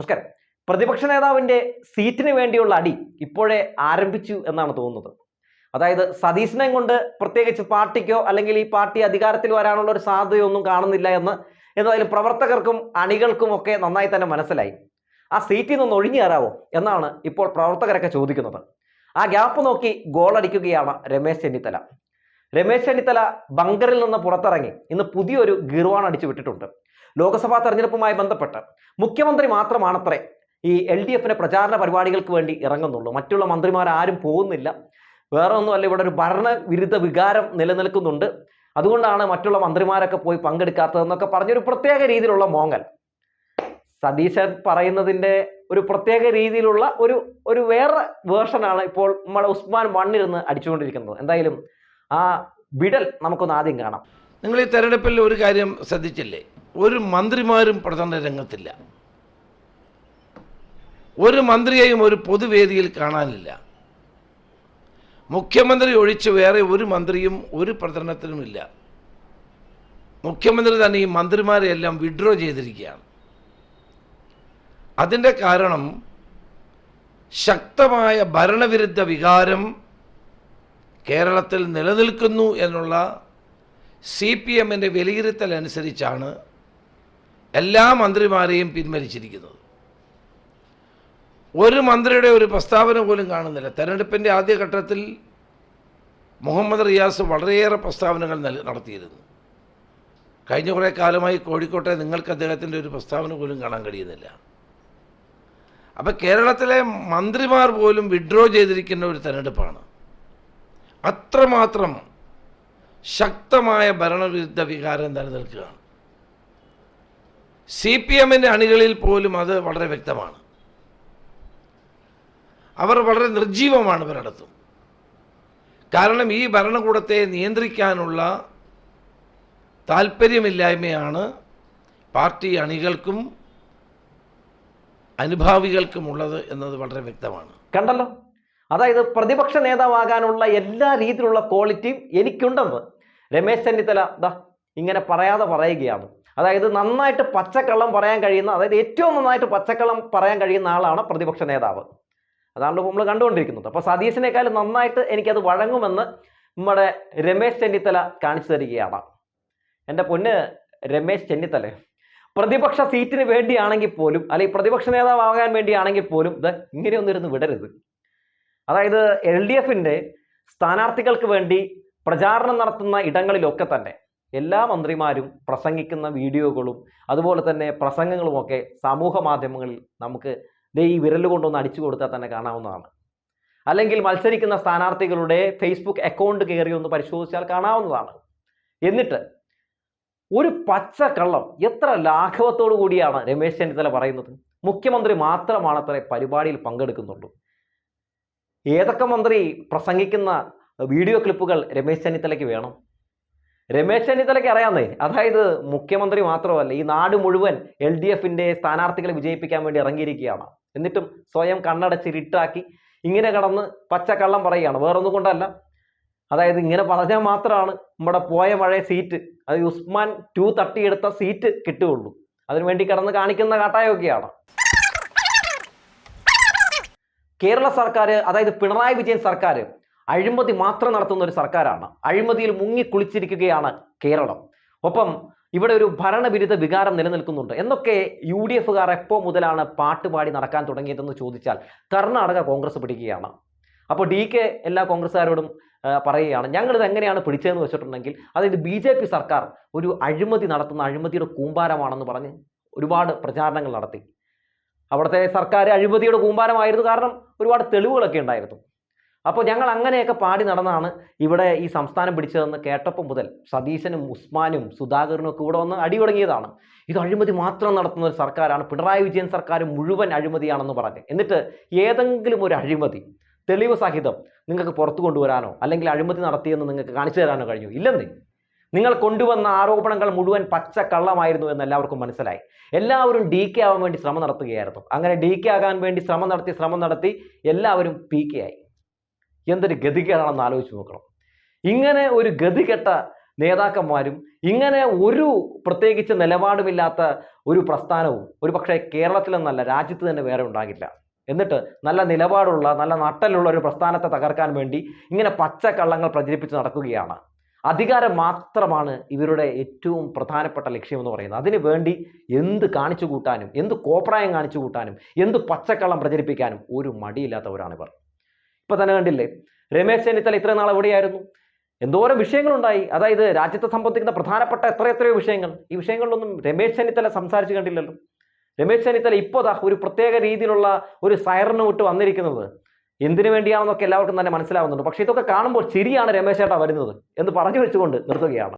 നമസ്കാരം. പ്രതിപക്ഷ നേതാവിന്റെ സീറ്റിന് വേണ്ടിയുള്ള അടി ഇപ്പോഴേ ആരംഭിച്ചു എന്നാണ് തോന്നുന്നത്. അതായത് സതീശനെ കൊണ്ട് പ്രത്യേകിച്ച് പാർട്ടിക്കോ അല്ലെങ്കിൽ ഈ പാർട്ടി അധികാരത്തിൽ വരാനുള്ള ഒരു സാധ്യതയൊന്നും കാണുന്നില്ല എന്ന് എന്തായാലും പ്രവർത്തകർക്കും അണികൾക്കും ഒക്കെ നന്നായി തന്നെ മനസ്സിലായി. ആ സീറ്റിൽ നിന്ന് ഒഴിഞ്ഞു കയറാവോ എന്നാണ് ഇപ്പോൾ പ്രവർത്തകരൊക്കെ ചോദിക്കുന്നത്. ആ ഗ്യാപ്പ് നോക്കി ഗോളടിക്കുകയാണ് രമേശ് ചെന്നിത്തല. രമേശ് ചെന്നിത്തല ബങ്കറിൽ നിന്ന് പുറത്തിറങ്ങി. ഇന്ന് പുതിയൊരു ഗിർവാൺ അടിച്ചു വിട്ടിട്ടുണ്ട്. ലോക്സഭാ തെരഞ്ഞെടുപ്പുമായി ബന്ധപ്പെട്ട് മുഖ്യമന്ത്രി മാത്രമാണത്രേ ഈ എൽ ഡി എഫിന്റെ പ്രചാരണ പരിപാടികൾക്ക് വേണ്ടി ഇറങ്ങുന്നുള്ളൂ. മറ്റുള്ള മന്ത്രിമാർ ആരും പോകുന്നില്ല. വേറെ ഒന്നുമല്ല ഇവിടെ ഒരു ഭരണവിരുദ്ധ വികാരം നിലനിൽക്കുന്നുണ്ട്. അതുകൊണ്ടാണ് മറ്റുള്ള മന്ത്രിമാരൊക്കെ പോയി പങ്കെടുക്കാത്തതെന്നൊക്കെ പറഞ്ഞൊരു പ്രത്യേക രീതിയിലുള്ള മോങ്ങൽ. സതീശൻ പറയുന്നതിന്റെ ഒരു പ്രത്യേക രീതിയിലുള്ള ഒരു ഒരു വേറെ വേർഷനാണ് ഇപ്പോൾ നമ്മുടെ ഉസ്മാൻ മണ്ണിരുന്ന് അടിച്ചുകൊണ്ടിരിക്കുന്നത്. എന്തായാലും ആ വിടൽ നമുക്കൊന്ന് ആദ്യം കാണാം. നിങ്ങൾ ഈ തെരഞ്ഞെടുപ്പിൽ ഒരു കാര്യം ശ്രദ്ധിച്ചില്ലേ? ഒരു മന്ത്രിമാരും പ്രചരണ രംഗത്തില്ല. ഒരു മന്ത്രിയെയും ഒരു പൊതുവേദിയിൽ കാണാനില്ല. മുഖ്യമന്ത്രി ഒഴിച്ച് വേറെ ഒരു മന്ത്രിയും ഒരു പ്രചരണത്തിനുമില്ല. മുഖ്യമന്ത്രി തന്നെ ഈ മന്ത്രിമാരെയെല്ലാം വിഡ്രോ ചെയ്തിരിക്കുകയാണ്. അതിന്റെ കാരണം ശക്തമായ ഭരണവിരുദ്ധ വികാരം കേരളത്തിൽ നിലനിൽക്കുന്നു എന്നുള്ള സി പി എമ്മിന്റെ വിലയിരുത്തൽ അനുസരിച്ചാണ് എല്ലാ മന്ത്രിമാരെയും പിൻവലിച്ചിരിക്കുന്നത്. ഒരു മന്ത്രിയുടെ ഒരു പ്രസ്താവന പോലും കാണുന്നില്ല. തെരഞ്ഞെടുപ്പിന്റെ ആദ്യഘട്ടത്തിൽ മുഹമ്മദ് റിയാസ് വളരെയേറെ പ്രസ്താവനകൾ നടത്തിയിരുന്നു. കഴിഞ്ഞ കുറേ കാലമായി കോഴിക്കോട്ടെ നിങ്ങൾക്ക് അദ്ദേഹത്തിന്റെ ഒരു പ്രസ്താവന പോലും കാണാൻ കഴിയുന്നില്ല. അപ്പോൾ കേരളത്തിലെ മന്ത്രിമാർ പോലും വിഡ്രോ ചെയ്തിരിക്കുന്ന ഒരു തെരഞ്ഞെടുപ്പാണ്. അത്രമാത്രം ശക്തമായ ഭരണവിരുദ്ധ വികാരം നിലനിൽക്കുകയാണ്. സി പി എമ്മിന്റെ അണികളിൽ പോലും അത് വളരെ വ്യക്തമാണ്. അവർ വളരെ നിർജീവമാണ് പലയിടത്തും കാരണം ഈ ഭരണകൂടത്തെ നിയന്ത്രിക്കാനുള്ള താല്പര്യമില്ലായ്മയാണ് പാർട്ടി അണികൾക്കും അനുഭാവികൾക്കുമുള്ളത് എന്നത് വളരെ വ്യക്തമാണ്. കണ്ടല്ലോ? അതായത് പ്രതിപക്ഷ നേതാവാകാനുള്ള എല്ലാ രീതിയിലുള്ള ക്വാളിറ്റിയും എനിക്കുണ്ടെന്ന് രമേശ് ചെന്നിത്തല ദാ ഇങ്ങനെ പറയാതെ പറയുകയാണ്. അതായത് നന്നായിട്ട് പച്ചക്കള്ളം പറയാൻ കഴിയുന്ന അതായത് ഏറ്റവും നന്നായിട്ട് പച്ചക്കള്ളം പറയാൻ കഴിയുന്ന ആളാണ് പ്രതിപക്ഷ നേതാവ്. അതാണ് നമ്മൾ കണ്ടുകൊണ്ടിരിക്കുന്നത്. അപ്പോൾ സതീശിനേക്കാളും നന്നായിട്ട് എനിക്കത് വഴങ്ങുമെന്ന് നമ്മുടെ രമേശ് ചെന്നിത്തല കാണിച്ചു തരികയാണ്. എന്റെ പൊന്ന് രമേശ് ചെന്നിത്തല പ്രതിപക്ഷ സീറ്റിന് വേണ്ടിയാണെങ്കിൽ പോലും അല്ലെങ്കിൽ പ്രതിപക്ഷ നേതാവാകാൻ വേണ്ടിയാണെങ്കിൽ പോലും ഇത് ഇങ്ങനെയൊന്നും ഇരുന്ന് വിടരുത്. അതായത് എൽ ഡി എഫിന്റെ സ്ഥാനാർത്ഥികൾക്ക് വേണ്ടി പ്രചാരണം നടത്തുന്ന ഇടങ്ങളിലൊക്കെ തന്നെ എല്ലാ മന്ത്രിമാരും പ്രസംഗിക്കുന്ന വീഡിയോകളും അതുപോലെ തന്നെ പ്രസംഗങ്ങളുമൊക്കെ സമൂഹ മാധ്യമങ്ങളിൽ നമുക്ക് ദേ ഈ വിരൽ കൊണ്ടൊന്ന് അടിച്ചു കൊടുത്താൽ തന്നെ കാണാവുന്നതാണ്. അല്ലെങ്കിൽ മത്സരിക്കുന്ന സ്ഥാനാർത്ഥികളുടെ ഫേസ്ബുക്ക് അക്കൗണ്ട് കയറി ഒന്ന് പരിശോധിച്ചാൽ കാണാവുന്നതാണ്. എന്നിട്ട് ഒരു പച്ച കള്ളം എത്ര ലാഘവത്തോടു കൂടിയാണ് രമേശ് ചെന്നിത്തല പറയുന്നത്? മുഖ്യമന്ത്രി മാത്രമാണ് അത്ര പരിപാടിയിൽ പങ്കെടുക്കുന്നുള്ളൂ. ഏതൊക്കെ മന്ത്രി പ്രസംഗിക്കുന്ന വീഡിയോ ക്ലിപ്പുകൾ രമേശ് ചെന്നിത്തലയ്ക്ക് വേണം? രമേശ് ചെന്നിത്തലയ്ക്ക് അറിയാമെന്നേ അതായത് മുഖ്യമന്ത്രി മാത്രമല്ല ഈ നാട് മുഴുവൻ എൽ ഡി എഫിന്റെ സ്ഥാനാർത്ഥികളെ വിജയിപ്പിക്കാൻ വേണ്ടി ഇറങ്ങിയിരിക്കുകയാണ്. എന്നിട്ടും സ്വയം കണ്ണടച്ച് ഇരിട്ടാക്കി ഇങ്ങനെ കടന്ന് പച്ചക്കള്ളം പറയുകയാണ്. വേറൊന്നും കൊണ്ടല്ല. അതായത് ഇങ്ങനെ പറഞ്ഞാൽ മാത്രമാണ് നമ്മുടെ പോയ മഴ സീറ്റ് അത് ഉസ്മാൻ ടു തട്ടിയെടുത്ത സീറ്റ് കിട്ടുകയുള്ളൂ. അതിനുവേണ്ടി കടന്ന് കാണിക്കുന്ന കാട്ടായൊക്കെയാണ്. കേരള സർക്കാർ അതായത് പിണറായി വിജയൻ സർക്കാർ അഴിമതി മാത്രം നടത്തുന്ന ഒരു സർക്കാരാണ്. അഴിമതിയിൽ മുങ്ങിക്കുളിച്ചിരിക്കുകയാണ് കേരളം. ഒപ്പം ഇവിടെ ഒരു ഭരണവിരുദ്ധ വികാരം നിലനിൽക്കുന്നുണ്ട്. എന്നൊക്കെ യു ഡി എഫുകാർ എപ്പോൾ മുതലാണ് പാട്ടുപാടി നടക്കാൻ തുടങ്ങിയതെന്ന് ചോദിച്ചാൽ കർണാടക കോൺഗ്രസ് പിടിക്കുകയാണ്. അപ്പോൾ ഡി കെ എല്ലാ കോൺഗ്രസ്സുകാരോടും പറയുകയാണ് ഞങ്ങളിത് എങ്ങനെയാണ് പിടിച്ചതെന്ന് വെച്ചിട്ടുണ്ടെങ്കിൽ അതായത് ബി ജെ പി സർക്കാർ ഒരു അഴിമതി നടത്തുന്ന അഴിമതിയുടെ കൂമ്പാരമാണെന്ന് പറഞ്ഞ് ഒരുപാട് പ്രചാരണങ്ങൾ നടത്തി. അവിടുത്തെ സർക്കാർ അഴിമതിയുടെ കൂമ്പാരമായിരുന്നു കാരണം ഒരുപാട് തെളിവുകളൊക്കെ ഉണ്ടായിരുന്നു. അപ്പോൾ ഞങ്ങൾ അങ്ങനെയൊക്കെ പാടി നടന്നാണ് ഇവിടെ ഈ സംസ്ഥാനം പിടിച്ചതെന്ന് കേട്ടപ്പോൾ മുതൽ സതീശനും ഉസ്മാനും സുധാകരനും ഒക്കെ ഇവിടെ വന്ന് അടി തുടങ്ങിയതാണ്. ഇത് അഴിമതി മാത്രം നടത്തുന്ന ഒരു സർക്കാരാണ്. പിണറായി വിജയൻ സർക്കാർ മുഴുവൻ അഴിമതിയാണെന്ന് പറഞ്ഞ്. എന്നിട്ട് ഏതെങ്കിലും ഒരു അഴിമതി തെളിവ് സഹിതം നിങ്ങൾക്ക് പുറത്തു കൊണ്ടുവരാനോ അല്ലെങ്കിൽ അഴിമതി നടത്തിയെന്ന് നിങ്ങൾക്ക് കാണിച്ചു തരാനോ കഴിഞ്ഞു. ഇല്ലെന്നേ. നിങ്ങൾ കൊണ്ടുവന്ന ആരോപണങ്ങൾ മുഴുവൻ പച്ച കള്ളമായിരുന്നു എന്ന് എല്ലാവർക്കും മനസ്സിലായി. എല്ലാവരും ഡി കെ ആവാൻ വേണ്ടി ശ്രമം നടത്തുകയായിരുന്നു. അങ്ങനെ ഡി കെ ആകാൻ വേണ്ടി ശ്രമം നടത്തി ശ്രമം നടത്തി എല്ലാവരും പി കെ ആയി. എന്തൊരു ഗതികേടാണെന്ന് ആലോചിച്ച് നോക്കണം. ഇങ്ങനെ ഒരു ഗതികെട്ട നേതാക്കന്മാരും ഇങ്ങനെ ഒരു പ്രത്യേകിച്ച് നിലപാടുമില്ലാത്ത ഒരു പ്രസ്ഥാനവും ഒരു പക്ഷേ കേരളത്തിലെന്നല്ല രാജ്യത്ത് തന്നെ വേറെ ഉണ്ടാകില്ല. എന്നിട്ട് നല്ല നിലപാടുള്ള നല്ല നട്ടലുള്ള ഒരു പ്രസ്ഥാനത്തെ തകർക്കാൻ വേണ്ടി ഇങ്ങനെ പച്ചക്കള്ളങ്ങൾ പ്രചരിപ്പിച്ച് നടക്കുകയാണ്. അധികാരം മാത്രമാണ് ഇവരുടെ ഏറ്റവും പ്രധാനപ്പെട്ട ലക്ഷ്യമെന്ന് പറയുന്നത്. അതിനു വേണ്ടി എന്ത് കാണിച്ചു കൂട്ടാനും എന്ത് കോപ്രായം കാണിച്ചു കൂട്ടാനും എന്ത് പച്ചക്കള്ളം പ്രചരിപ്പിക്കാനും ഒരു മടിയില്ലാത്തവരാണിവർ ഇപ്പൊ തന്നെ കണ്ടില്ലേ? രമേശ് ചെന്നിത്തല ഇത്ര നാൾ എവിടെയായിരുന്നു? എന്തോരം വിഷയങ്ങളുണ്ടായി. അതായത് രാജ്യത്തെ സംബന്ധിക്കുന്ന പ്രധാനപ്പെട്ട എത്ര എത്രയോ വിഷയങ്ങൾ. ഈ വിഷയങ്ങളിലൊന്നും രമേശ് ചെന്നിത്തല സംസാരിച്ചു കണ്ടില്ലല്ലോ. രമേശ് ചെന്നിത്തല ഇപ്പോൾ ഒരു പ്രത്യേക രീതിയിലുള്ള ഒരു സൈറന് വിട്ട് വന്നിരിക്കുന്നത്. എന്തിനു വേണ്ടിയാണെന്നൊക്കെ എല്ലാവർക്കും തന്നെ മനസ്സിലാവുന്നുണ്ട്. പക്ഷേ ഇതൊക്കെ കാണുമ്പോൾ ശരിയാണ് രമേശ് ചേട്ടാ വരുന്നത് എന്ന് പറഞ്ഞു വെച്ചുകൊണ്ട് നിർത്തുകയാണ്.